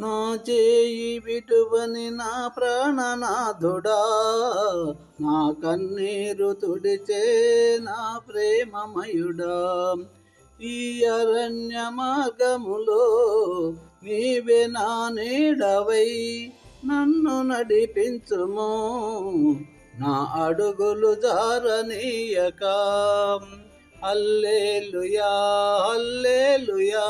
నా చేయి విటువని నా ప్రాణనాథుడా నా కన్నీరు తుడిచే నా ప్రేమమయుడా. ఈ అరణ్య మార్గములో నీవే నా నీడవై నన్ను నడిపించుము. నా అడుగులు జారనీయక. అల్లేలుయా అల్లేలుయా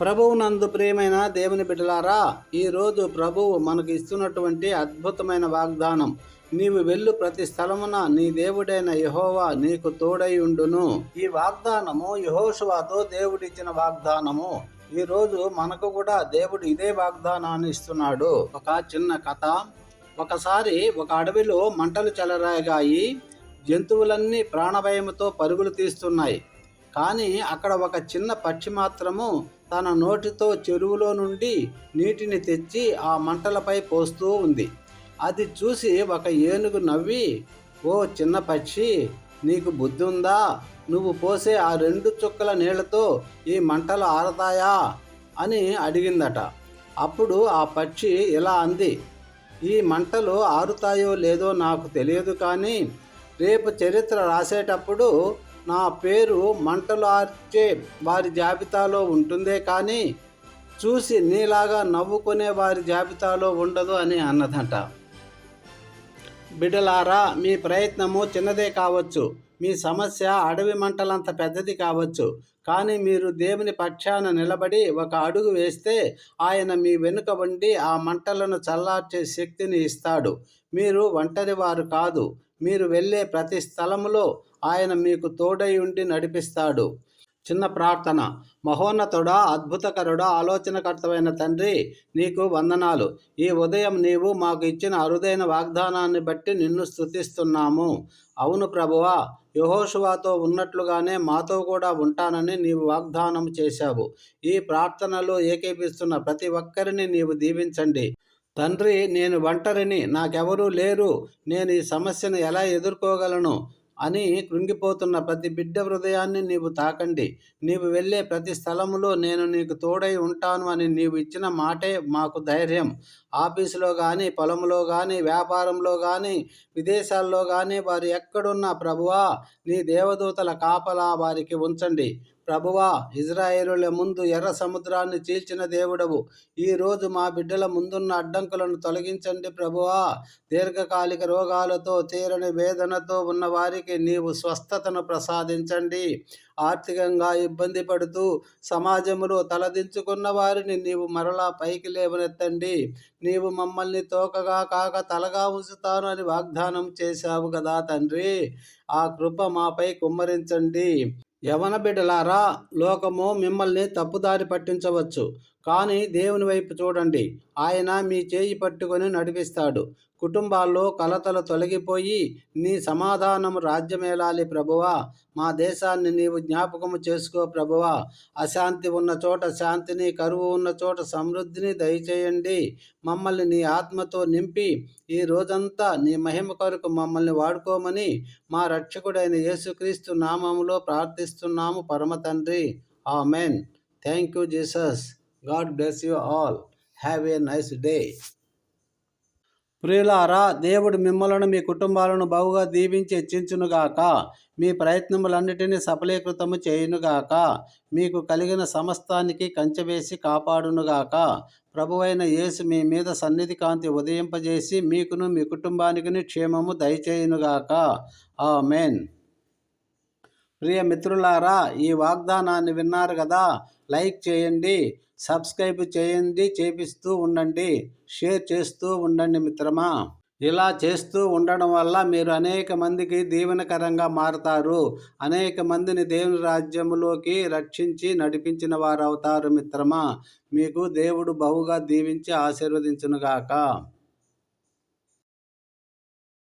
ప్రభువునందు ప్రియమైన దేవుని బిడ్డలారా ఈరోజు ప్రభువు మనకు ఇస్తున్నటువంటి అద్భుతమైన వాగ్దానం నీవు వెళ్ళు ప్రతి స్థలమున నీ దేవుడైన యహోవా నీకు తోడై ఉండును. ఈ వాగ్దానము యహోశువాతో దేవుడిచ్చిన వాగ్దానము. ఈ రోజు మనకు కూడా దేవుడు ఇదే వాగ్దానాన్ని ఇస్తున్నాడు. ఒక చిన్న కథ. ఒకసారి ఒక అడవిలో మంటలు చెలరాయగాయి జంతువులన్నీ ప్రాణభయముతో పరుగులు తీస్తున్నాయి. కానీ అక్కడ ఒక చిన్న పక్షి మాత్రము తన నోటితో చెరువులో నుండి నీటిని తెచ్చి ఆ మంటలపై పోస్తూ ఉంది. అది చూసి ఒక ఏనుగు నవ్వి ఓ చిన్న పక్షి నీకు బుద్ధి ఉందా నువ్వు పోసే ఆ రెండు చుక్కల నీళ్ళతో ఈ మంటలు ఆరతాయా? అని అడిగిందట. అప్పుడు ఆ పక్షి ఇలా అంది ఈ మంటలు ఆరుతాయో లేదో నాకు తెలియదు కానీ రేపు చరిత్ర రాసేటప్పుడు నా పేరు మంటలు ఆర్చే వారి జాబితాలో ఉంటుందే కానీ చూసి నీలాగా నవ్వుకునే వారి జాబితాలో ఉండదు అని అన్నదంట. బిడ్డలారా మీ ప్రయత్నము చిన్నదే కావచ్చు. మీ సమస్య అడవి మంటలంత పెద్దది కావచ్చు. కానీ మీరు దేవుని పక్షాన నిలబడి ఒక అడుగు వేస్తే ఆయన మీ వెనుక ఉండి ఆ మంటలను చల్లార్చే శక్తిని ఇస్తాడు. మీరు ఒంటరి వారు కాదు. మీరు వెళ్ళే ప్రతి స్థలములో ఆయన మీకు తోడై ఉండి నడిపిస్తాడు. చిన్న ప్రార్థన. మహోన్నతుడా అద్భుతకరుడా ఆలోచనకర్తమైన తండ్రి నీకు వందనాలు. ఈ ఉదయం నీవు మాకు ఇచ్చిన అరుదైన వాగ్దానాన్ని బట్టి నిన్ను స్తుతిస్తున్నాము. అవును ప్రభువా యహోషువాతో ఉన్నట్లుగానే మాతో కూడా ఉంటానని నీవు వాగ్దానం చేశావు. ఈ ప్రార్థనలో ఏకీపిస్తున్న ప్రతి ఒక్కరిని నీవు దీవించండి. తండ్రి నేను ఒంటరిని నాకెవరూ లేరు నేను ఈ సమస్యను ఎలా ఎదుర్కోగలను అని కృంగిపోతున్న ప్రతి బిడ్డ హృదయాన్ని నీవు తాకండి. నీవు వెళ్ళే ప్రతి స్థలములో నేను నీకు తోడై ఉంటాను అని నీవు ఇచ్చిన మాటే మాకు ధైర్యం. ఆఫీసులో కానీ పొలంలో కానీ వ్యాపారంలో కానీ విదేశాల్లో కానీ వారు ఎక్కడున్నా ప్రభువా నీ దేవదూతల కాపలా వారికి ఉంచండి. ప్రభువా ఇజ్రాయేలుల ముందు ఎర్ర సముద్రాన్ని చీల్చిన దేవుడవు. ఈరోజు మా బిడ్డల ముందున్న అడ్డంకులను తొలగించండి ప్రభువా. దీర్ఘకాలిక రోగాలతో తీరని వేదనతో ఉన్న వారికి నీవు స్వస్థతను ప్రసాదించండి. ఆర్థికంగా ఇబ్బంది పడుతూ సమాజంలో తలదించుకున్న వారిని నీవు మరలా పైకి లేవనెత్తండి. నీవు మమ్మల్ని తోకగా కాక తలగా ఉంచుతాను అని వాగ్దానం చేశావు కదా తండ్రి. ఆ కృప మాపై కుమ్మరించండి. యవన బిడ్డలారా లోకము మిమ్మల్ని తప్పుదారి పట్టించవచ్చు. కానీ దేవుని వైపు చూడండి. ఆయన మీ చేయి పట్టుకొని నడిపిస్తాడు. కుటుంబాల్లో కలతలు తొలగిపోయి నీ సమాధానము రాజ్యమేలాలి ప్రభువా. మా దేశాన్ని నీవు జ్ఞాపకము చేసుకో ప్రభువా. అశాంతి ఉన్న చోట శాంతిని కరువు ఉన్న చోట సమృద్ధిని దయచేయండి. మమ్మల్ని నీ ఆత్మతో నింపి ఈ రోజంతా నీ మహిమ కొరకు మమ్మల్ని వాడుకోమని మా రక్షకుడైన యేసుక్రీస్తు నామములో ప్రార్థిస్తున్నాము పరమ తండ్రి. Amen. Thank you Jesus. God bless you all have a nice day ప్రియులారా దేవుడు మిమ్మలను మీ కుటుంబాలను బహుగా దీవించి హెచ్చించునుగాక. మీ ప్రయత్నములన్నిటినీ సఫలీకృతము చేయునుగాక. మీకు కలిగిన సమస్తానికి కంచెవేసి కాపాడునుగాక. ప్రభువైన యేసు మీ మీద సన్నిధి కాంతి ఉదయింపజేసి మీకును మీ కుటుంబానికి క్షేమము దయచేయునుగాక. ఆమెన్. ప్రియ మిత్రులారా ఈ వాగ్దానాన్ని విన్నారు కదా? లైక్ చేయండి సబ్స్క్రైబ్ చేయండి చేపిస్తూ ఉండండి షేర్ చేస్తూ ఉండండి మిత్రమా. ఇలా చేస్తూ ఉండడం వల్ల మీరు అనేక మందికి దీవెనకరంగా మారతారు. అనేక మందిని దేవుని రాజ్యములోకి రక్షించి నడిపించిన వారు అవుతారు మిత్రమా. మీకు దేవుడు బహుగా దీవించి ఆశీర్వదించునుగాక.